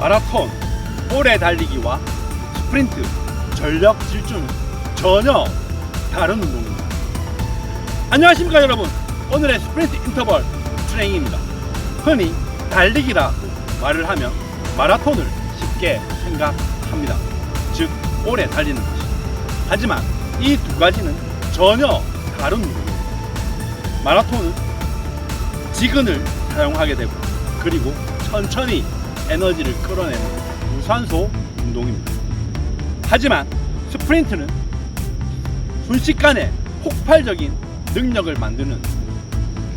마라톤, 오래 달리기와 스프린트, 전력 질주는 전혀 다른 운동입니다. 안녕하십니까 여러분. 오늘의 스프린트 인터벌 트레이닝입니다. 흔히 달리기라 말을 하면 마라톤을 쉽게 생각합니다. 즉 오래 달리는 것이. 하지만 이 두 가지는 전혀 다른 운동입니다. 마라톤은 지근을 사용하게 되고 그리고 천천히 에너지를 끌어내는 무산소 운동입니다. 하지만 스프린트는 순식간에 폭발적인 능력을 만드는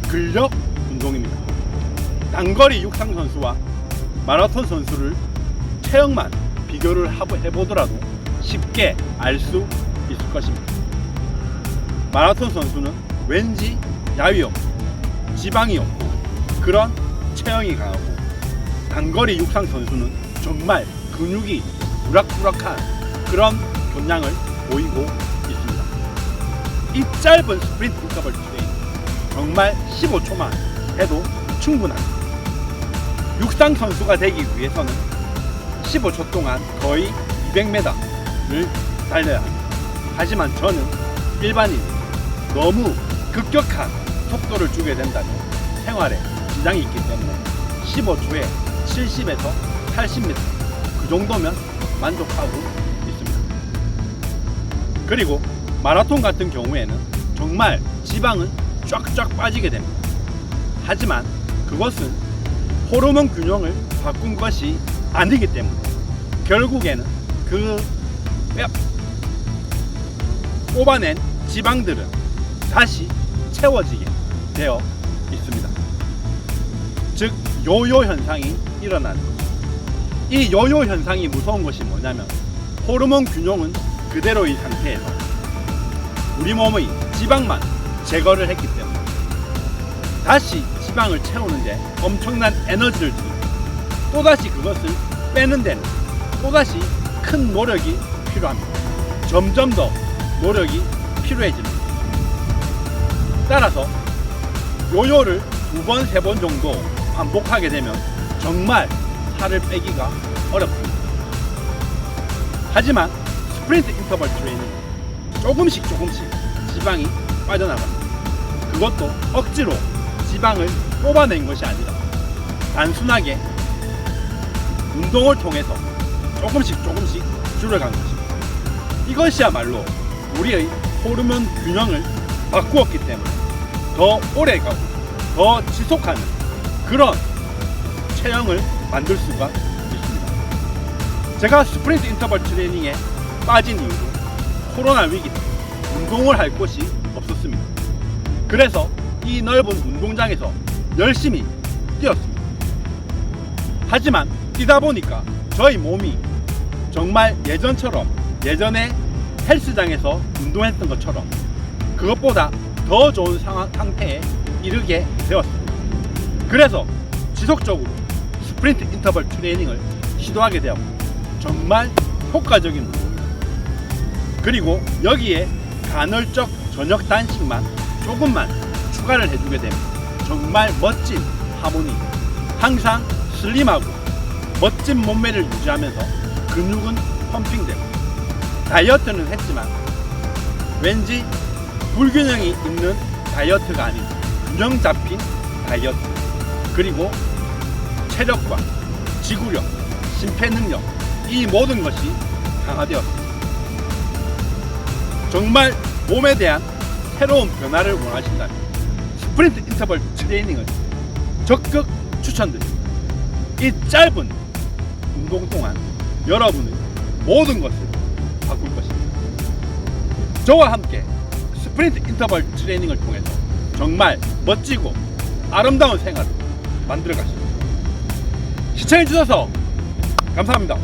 근력 운동입니다. 단거리 육상 선수와 마라톤 선수를 체형만 비교를 해보더라도 쉽게 알 수 있을 것입니다. 마라톤 선수는 왠지 야위 없고 지방이 없고 그런 체형이 강하고 단거리 육상 선수는 정말 근육이 부락부락한 그런 경향을 보이고 있습니다. 이 짧은 스프린트 인터벌 트레이닝 정말 15초만 해도 충분합니다. 육상 선수가 되기 위해서는 15초 동안 거의 200m를 달려야 합니다. 하지만 저는 일반인 너무 급격한 속도를 주게 된다면 생활에 지장이 있기 때문에 15초에 70에서 80m 그 정도면 만족하고 있습니다. 그리고 마라톤 같은 경우에는 정말 지방은 쫙쫙 빠지게 됩니다. 하지만 그것은 호르몬 균형을 바꾼 것이 아니기 때문에 결국에는 그 뼈- 뽑아낸 지방들은 다시 채워지게 되어. 즉 요요 현상이 일어나는 거죠. 이 요요 현상이 무서운 것이 뭐냐면 호르몬 균형은 그대로의 상태에서 우리 몸의 지방만 제거를 했기 때문에 다시 지방을 채우는데 엄청난 에너지를 들고 또다시 그것을 빼는 데는 또다시 큰 노력이 필요합니다. 점점 더 노력이 필요해집니다. 따라서 요요를 두 번, 세 번 정도 반복하게 되면 정말 살을 빼기가 어렵습니다. 하지만 스프린트 인터벌 트레이닝 조금씩 조금씩 지방이 빠져나갑니다. 그것도 억지로 지방을 뽑아낸 것이 아니라 단순하게 운동을 통해서 조금씩 조금씩 줄여간 것입니다. 이것이야말로 우리의 호르몬 균형을 바꾸었기 때문에 더 오래 가고 더 지속하는 그런 체형을 만들 수가 있습니다. 제가 스프린트 인터벌 트레이닝에 빠진 이유도 코로나 위기 때 운동을 할 곳이 없었습니다. 그래서 이 넓은 운동장에서 열심히 뛰었습니다. 하지만 뛰다 보니까 저희 몸이 정말 예전처럼 예전에 헬스장에서 운동했던 것처럼 그것보다 더 좋은 상태에 이르게 되었습니다. 그래서 지속적으로 스프린트 인터벌 트레이닝을 시도하게 되었고 정말 효과적인 운동입니다. 그리고 여기에 간헐적 저녁 단식만 조금만 추가를 해주게 되면 정말 멋진 하모니 항상 슬림하고 멋진 몸매를 유지하면서 근육은 펌핑되고 다이어트는 했지만 왠지 불균형이 있는 다이어트가 아닌 균형 잡힌 다이어트 그리고 체력과 지구력, 심폐 능력 이 모든 것이 강화되었습니다. 정말 몸에 대한 새로운 변화를 원하신다면 스프린트 인터벌 트레이닝을 적극 추천드립니다. 이 짧은 운동 동안 여러분의 모든 것을 바꿀 것입니다. 저와 함께 스프린트 인터벌 트레이닝을 통해서 정말 멋지고 아름다운 생활을 만들어 가십니다. 시청해 주셔서 감사합니다.